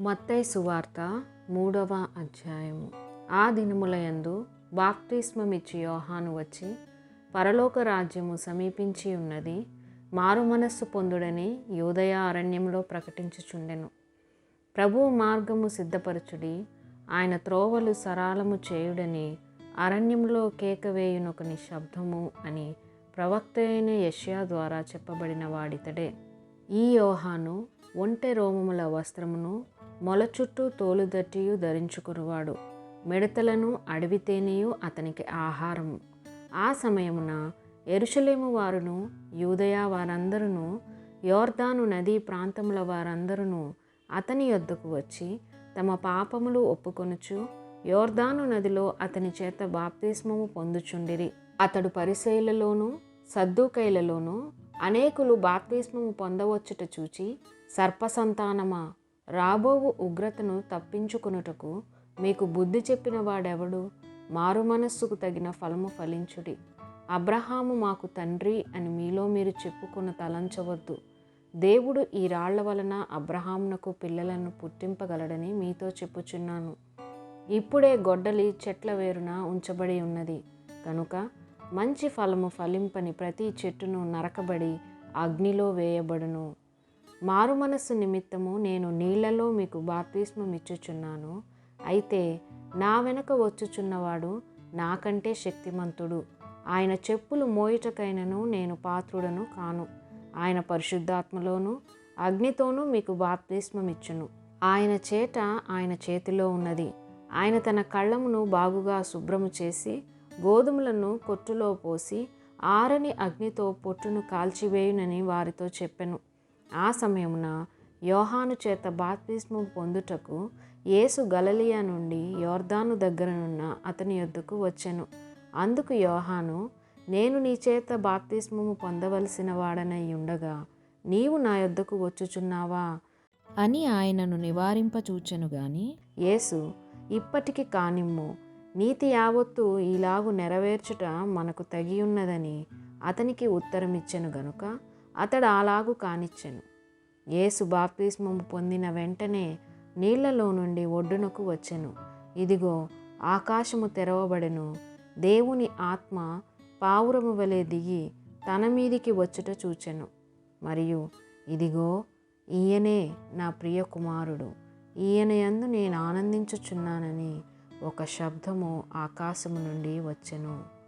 మత్తై సువార్త మూడవ అధ్యాయము. ఆ దినములయందు బాప్తిస్మమిచ్చి యోహాను వచ్చి పరలోక రాజ్యము సమీపించి ఉన్నది మారు మనస్సు పొందుడని యోదయ అరణ్యంలో ప్రకటించుచుండెను. ప్రభు మార్గము సిద్ధపరచుడి ఆయన త్రోవలు సరాలము చేయుడని అరణ్యంలో కేకవేయునొక శబ్దము అని ప్రవక్త అయిన యష్యా ద్వారా చెప్పబడిన వాడితడే. ఈ యోహాను ఒంటె రోమముల వస్త్రమును మొల చుట్టూ తోలుదట్టియు ధరించుకునివాడు మిడతలను అడవితేనేయు అతనికి ఆహారము ఆ సమయమున ఎరుషలేము వారును యూదయ వారందరూ యోర్దాను నదీ ప్రాంతముల వారందరూ అతని యొద్దకు వచ్చి తమ పాపములు ఒప్పుకొనుచు యోర్దాను నదిలో అతని చేత బాప్తిస్మము పొందుచుండిరి. అతడు పరిశైలలోనూ సద్దుకైలలోనూ అనేకులు బాప్తిస్మము పొందవచ్చుట చూచి సర్పసంతానమా రాబోవు ఉగ్రతను తప్పించుకునుటకు మీకు బుద్ధి చెప్పిన వాడెవడు? మారు మనస్సుకు తగిన ఫలము ఫలించుడి. అబ్రహాము మాకు తండ్రి అని మీలో మీరు చెప్పుకున్న తలంచవద్దు. దేవుడు ఈ రాళ్ళ వలన అబ్రహామునకు పిల్లలను పుట్టింపగలడని మీతో చెప్పుచున్నాను. ఇప్పుడే గొడ్డలి చెట్ల వేరున ఉంచబడి ఉన్నది. కనుక మంచి ఫలము ఫలింపని ప్రతి చెట్టును నరకబడి అగ్నిలో వేయబడును. మారు మనస్సు నిమిత్తము నేను నీళ్ళలో మీకు బాప్తిస్మం ఇచ్చుచున్నాను అయితే నా వెనక వచ్చుచున్నవాడు నాకంటే శక్తిమంతుడు. ఆయన చెప్పులు మోయుటకైనను నేను పాత్రుడను కాను. ఆయన పరిశుద్ధాత్మలోను అగ్నితోనూ మీకు బాప్తిస్మం ఇచ్చును ఆయన చేట ఆయన చేతిలో ఉన్నది. ఆయన తన కళ్ళమును బాగుగా శుభ్రము చేసి గోధుమలను కొట్టులో పోసి ఆరని అగ్నితో పొట్టును కాల్చివేయునని వారితో చెప్పెను. ఆ సమయమున యోహాను చేత బాప్తిస్మం పొందుటకు యేసు గలలియా నుండి యోర్దాను దగ్గరనున్న అతని యొద్దకు వచ్చెను. అందుకు యోహాను నేను నీ చేత బాప్తిస్మము పొందవలసిన వాడనై ఉండగా నీవు నా యొద్దకు వచ్చుచున్నావా? అని ఆయనను నివారింపచూచెను గాని యేసు ఇప్పటికి కానిమ్ము నీతి యావత్తు ఈలాగు నెరవేర్చుట మనకు తగి ఉన్నదని అతనికి ఉత్తరమిచ్చెను గనుక అతడు అలాగు కానిచ్చెను. యేసు బాప్తిస్మము పొందిన వెంటనే నీళ్ళలో నుండి ఒడ్డునకు వచ్చెను. ఇదిగో ఆకాశము తెరవబడెను. దేవుని ఆత్మ పావురము వలె దిగి తన మీదికి వచ్చుట చూచెను. మరియు ఇదిగో ఈయనే నా ప్రియ కుమారుడు ఈయన యందు నేను ఆనందించుచున్నానని ఒక శబ్దము ఆకాశము నుండి వచ్చెను.